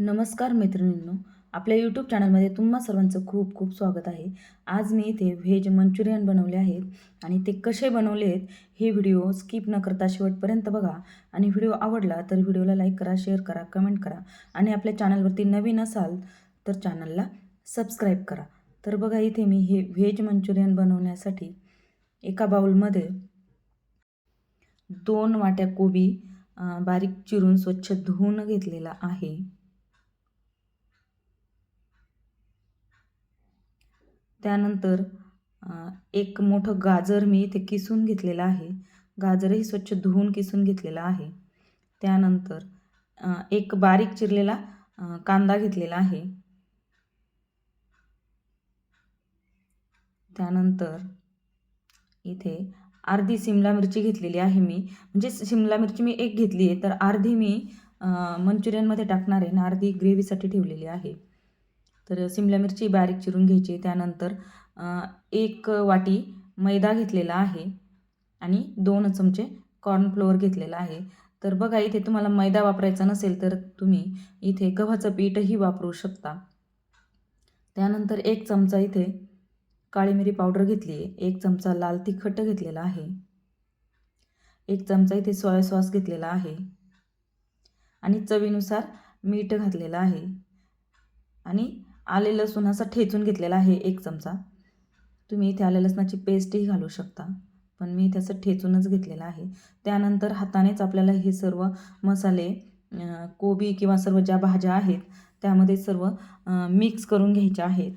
नमस्कार मैत्रिणींनो आपल्या यूट्यूब चॅनलमध्ये तुम्हा सर्वांचं खूप खूप स्वागत आहे. आज मी इथे व्हेज मंचुरियन बनवले आहेत आणि ते कसे बनवले आहेत हे व्हिडिओ स्किप न करता शेवटपर्यंत बघा. आणि व्हिडिओ आवडला तर व्हिडिओला लाईक करा शेअर करा कमेंट करा. आणि आपल्या चॅनलवरती नवीन असाल तर चॅनलला सबस्क्राईब करा. तर बघा इथे मी हे व्हेज मंचुरियन बनवण्यासाठी एका बाउलमध्ये दोन वाट्या कोबी बारीक चिरून स्वच्छ धुवून घेतलेला आहे. त्यानंतर एक मोठं गाजर मी इथे किसून घेतलेलं आहे. गाजरही स्वच्छ धुवून किसून घेतलेला आहे. त्यानंतर एक बारीक चिरलेला कांदा घेतलेला आहे. त्यानंतर इथे अर्धी सिमला मिरची घेतलेली आहे मी. म्हणजे सिमला मिरची मी एक घेतली आहे तर अर्धी मी मंचुरियनमध्ये टाकणार आहे आणि अर्धी ग्रेव्हीसाठी ठेवलेली आहे. तर सिमला मिरची बारीक चिरून घ्यायची. त्यानंतर एक वाटी मैदा घेतलेला आहे आणि दोन चमचे कॉर्नफ्लोअर घेतलेला आहे. तर बघा इथे तुम्हाला मैदा वापरायचा नसेल तर तुम्ही इथे गव्हाचं पीठही वापरू शकता. त्यानंतर एक चमचा इथे काळी मिरी पावडर घेतली आहे. एक चमचा लाल तिखट घेतलेला आहे. एक चमचा इथे सोया सॉस घेतलेला आहे. आणि चवीनुसार मीठ घातलेलं आहे. आणि आले लसूण असा ठेचून घेतलेला आहे एक चमचा. तुम्ही इथे आले लसणाची पेस्टही घालू शकता पण मी त्याचं ठेचूनच घेतलेलं आहे. त्यानंतर हातानेच आपल्याला हे सर्व मसाले कोबी किंवा सर्व ज्या भाज्या आहेत त्यामध्ये सर्व मिक्स करून घ्यायच्या आहेत.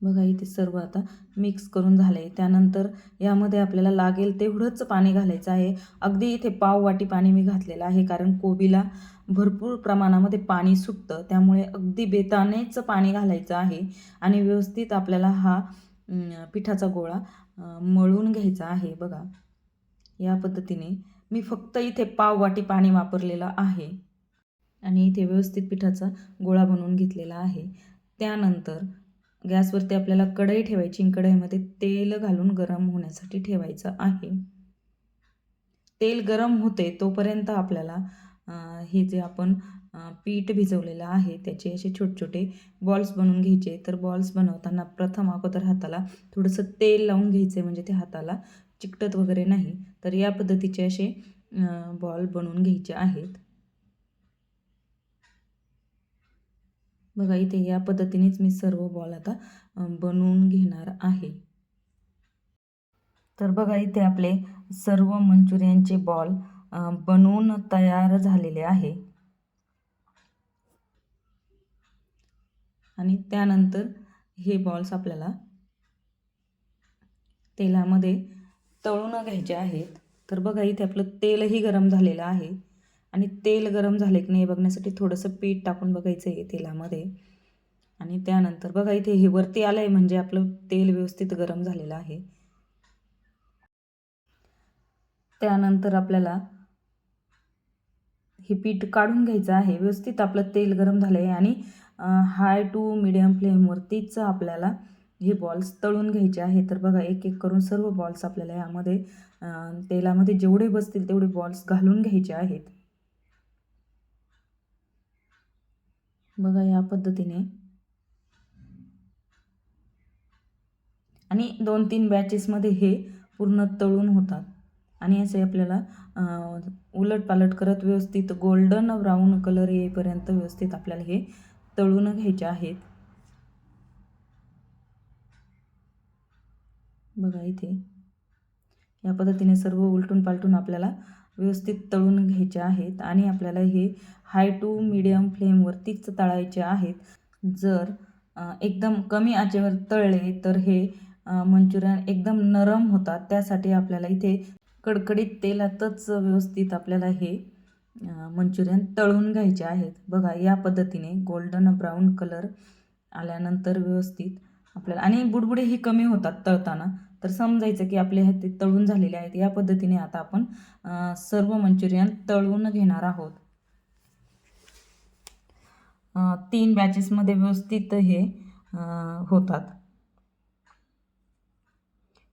बघा इथे सर्व आता मिक्स करून झाले त्यानंतर यामध्ये आपल्याला लागेल तेवढंच पाणी घालायचं आहे. अगदी इथे पाव वाटी पाणी मी घातलेलं आहे कारण कोबीला भरपूर प्रमाणामध्ये पाणी सुटतं. त्यामुळे अगदी बेतानेच पाणी घालायचं आहे आणि व्यवस्थित आपल्याला हा पिठाचा गोळा मळून घ्यायचा आहे. बघा या पद्धतीने मी फक्त इथे पाव वाटी पाणी वापरलेलं आहे आणि इथे व्यवस्थित पिठाचा गोळा बनवून घेतलेला आहे. त्यानंतर गॅसवरती आपल्याला कढई ठेवायची कढईमध्ये तेल घालून गरम होण्यासाठी ठेवायचं आहे. तेल गरम होते तोपर्यंत आपल्याला हे जे आपण पीठ भिजवलेलं आहे त्याचे असे छोटे छोटे बॉल्स बनवून घ्यायचे. तर बॉल्स बनवताना प्रथम अगोदर हाताला थोडंसं तेल लावून घ्यायचे म्हणजे ते हाताला चिकटत वगैरे नाही. तर या पद्धतीचे असे बॉल बनवून घ्यायचे आहेत. बघा इथे या पद्धतीनेच मी सर्व बॉल आता बनवून घेणार आहे. तर बघा इथे आपले सर्व मंचुरियनचे बॉल बनवून तयार झालेले आहे. आणि त्यानंतर हे बॉल्स आपल्याला तेलामध्ये तळून घ्यायचे आहेत. तर बघा इथे आपलं तेलही गरम झालेलं आहे. आणि तेल गरम झाले की नाही बघण्यासाठी थोडंसं पीठ टाकून बघायचं आहे तेलामध्ये. आणि त्यानंतर बघा इथे हे वरती आलं आहे म्हणजे आपलं तेल व्यवस्थित गरम झालेलं आहे. त्यानंतर आपल्याला हे पीठ काढून घ्यायचं आहे. व्यवस्थित आपलं तेल गरम झालं आहे आणि हाय टू मिडियम फ्लेमवरतीच आपल्याला हे बॉल्स तळून घ्यायचे आहे तर बघा एक एक करून सर्व बॉल्स आपल्याला यामध्ये तेलामध्ये जेवढे बसतील तेवढे बॉल्स घालून घ्यायचे आहेत. बघा या पद्धतीने. आणि दोन तीन बॅचेसमध्ये हे पूर्ण तळून होतात. आणि असे आपल्याला उलटपालट उलट पालट करत व्यवस्थित गोल्डन ब्राऊन कलर येईपर्यंत व्यवस्थित आपल्याला हे तळून घ्यायचे आहेत. बघा इथे. या पद्धतीने सर्व उलटून पालटून आपल्याला व्यवस्थित तळून घ्यायचे आहेत आणि आपल्याला हे हाय टू मिडियम फ्लेमवरतीच तळायचे आहेत. जर एकदम कमी आचेवर तळले तर हे मंचुरियन एकदम नरम होतात. त्यासाठी आपल्याला इथे कडकडीत तेलातच व्यवस्थित आपल्याला हे मंचुरियन तळून घ्यायचे आहेत. बघा या पद्धतीने गोल्डन ब्राऊन कलर आल्यानंतर व्यवस्थित आपल्याला आणि बुडबुडेही कमी होतात तळताना. तर समजायचं की आपले हे ते तळून झालेले आहेत. या पद्धतीने आता आपण सर्व मंचुरियन तळून घेणार आहोत. तीन बॅचेसमध्ये व्यवस्थित हे होतात.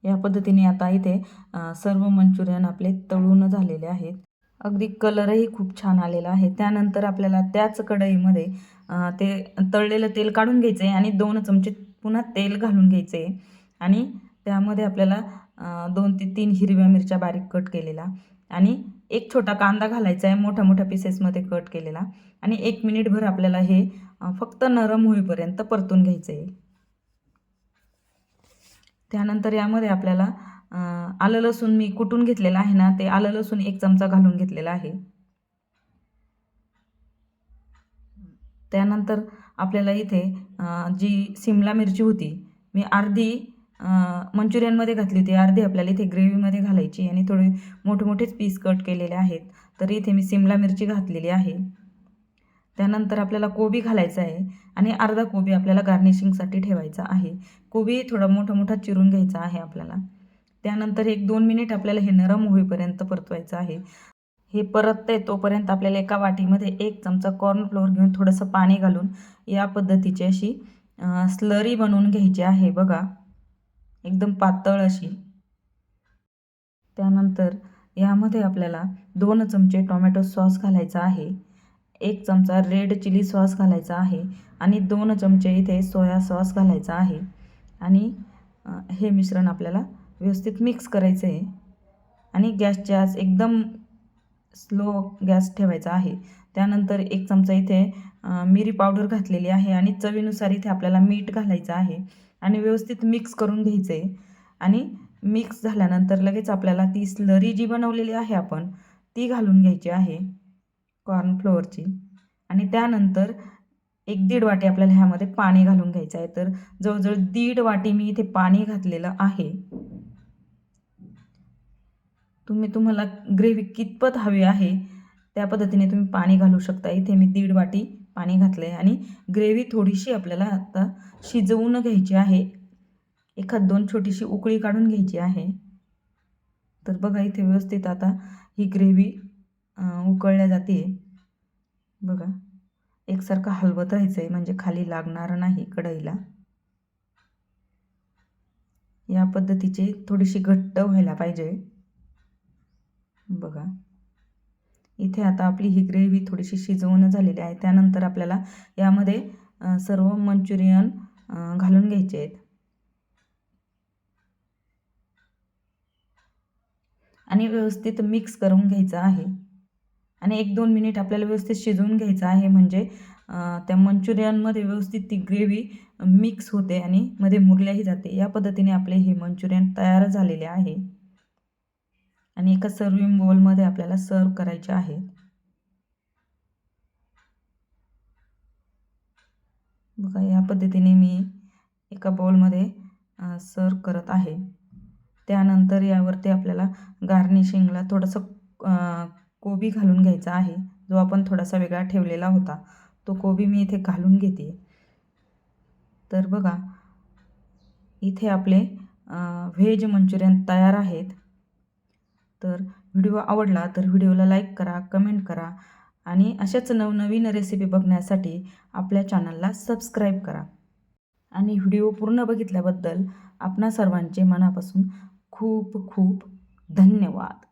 या पद्धतीने आता इथे सर्व मंचुरियन आपले तळून झालेले आहेत. अगदी कलरही खूप छान आलेला आहे. त्यानंतर आपल्याला त्याच कढईमध्ये ते तळलेलं तेल काढून घ्यायचं आहे आणि दोन चमचे पुन्हा तेल घालून घ्यायचं आहे आणि त्यामध्ये आपल्याला दोन ते तीन हिरव्या मिरच्या बारीक कट केलेला आणि एक छोटा कांदा घालायचा आहे मोठ्या मोठ्या पीसेसमध्ये कट केलेला. आणि एक मिनिटभर आपल्याला हे फक्त नरम होईपर्यंत परतून घ्यायचं आहे त्यानंतर यामध्ये आपल्याला आलं लसूण मी कुटून घेतलेलं आहे ना ते आलं लसूण एक चमचा घालून घेतलेला आहे. त्यानंतर आपल्याला इथे जी सिमला मिरची होती मी अर्धी मंचुरियनमध्ये घातली होती. अर्धी आपल्याला इथे ग्रेव्हीमध्ये घालायची आणि थोडे मोठे मोठेच पीस कट केलेले आहेत. तर इथे मी सिमला मिरची घातलेली आहे. त्यानंतर आपल्याला कोबी घालायचा आहे आणि अर्धा कोबी आपल्याला गार्निशिंगसाठी ठेवायचा आहे. कोबी थोडा मोठा मोठा चिरून घ्यायचा आहे आपल्याला. त्यानंतर एक दोन मिनिट आपल्याला हे नरम होईपर्यंत परतवायचं आहे. हे परतते तोपर्यंत आपल्याला एका वाटीमध्ये एक चमचा कॉर्नफ्लोअर घेऊन थोडंसं पाणी घालून या पद्धतीची अशी स्लरी बनवून घ्यायची आहे बघा. एकदम पातळ अशी. त्यानंतर यामध्ये आपल्याला दोन चमचे टोमॅटो सॉस घालायचा आहे. एक चमचा रेड चिली सॉस घालायचा आहे आणि दोन चमचे इथे सोया सॉस घालायचा आहे. आणि हे मिश्रण आपल्याला व्यवस्थित मिक्स करायचं आहे आणि गॅसची आज एकदम स्लो गॅस ठेवायचा आहे. त्यानंतर एक चमचा इथे मिरी पावडर घातलेली आहे आणि चवीनुसार इथे आपल्याला मीठ घालायचं आहे. आणि व्यवस्थित मिक्स करून घ्यायचं आहे आणि मिक्स झाल्यानंतर लगेच आपल्याला ती स्लरी जी बनवलेली आहे आपण ती घालून घ्यायची आहे. कॉर्नफ्लोअरची आणि त्यानंतर एक दीड वाटी आपल्याला ह्यामध्ये पाणी घालून घ्यायचं आहे. तर जवळजवळ दीड वाटी मी इथे पाणी घातलेलं आहे. तुम्ही तुम्हाला ग्रेव्ही कितपत हवी आहे त्या पद्धतीने तुम्ही पाणी घालू शकता. इथे मी दीड वाटी पाणी घातलं आहे आणि ग्रेव्ही थोडीशी आपल्याला आता शिजवून घ्यायची आहे. एखाद दोन छोटीशी उकळी काढून घ्यायची आहे. तर बघा इथे व्यवस्थित आता ही ग्रेव्ही उकळल्या जाते बघा एकसारखं हलवत राहायचं आहे म्हणजे खाली लागणार नाही कढईला. या पद्धतीची थोडीशी घट्ट व्हायला पाहिजे. बघा. इथे आता आपली ही ग्रेव्ही थोडीशी शिजवून झालेली आहे. त्यानंतर आपल्याला यामध्ये सर्व मंचुरियन घालून घ्यायचे आहेत. आणि व्यवस्थित मिक्स करून घ्यायचं आहे. आणि एक दोन मिनिट आपल्याला व्यवस्थित शिजवून घ्यायचं आहे म्हणजे त्या मंचुरियनमध्ये व्यवस्थित ती ग्रेव्ही मिक्स होते आणि मध्ये मुरल्याही जाते. या पद्धतीने आपले हे मंचुरियन तयार झालेले आहे. आणि एका सर्विंग बोलमध्ये आपल्याला सर्व करायचे आहे. बघा या पद्धतीने मी एका बॉलमध्ये सर्व करत आहे. त्यानंतर यावरती आपल्याला गार्निशिंगला थोडंसं कोबी घालून घ्यायचा आहे जो आपण थोडासा वेगळा ठेवलेला होता. तो कोबी मी इथे घालून घेते. तर बघा इथे आपले व्हेज मंचुरियन तयार आहेत. तर व्हिडिओ आवडला तर व्हिडिओला लाईक करा कमेंट करा आणि अशाच नवनवीन रेसिपी बघण्यासाठी आपल्या चॅनलला सबस्क्राईब करा. आणि व्हिडिओ पूर्ण बघितल्याबद्दल आपणा सर्वांचे मनापासून खूप खूप धन्यवाद.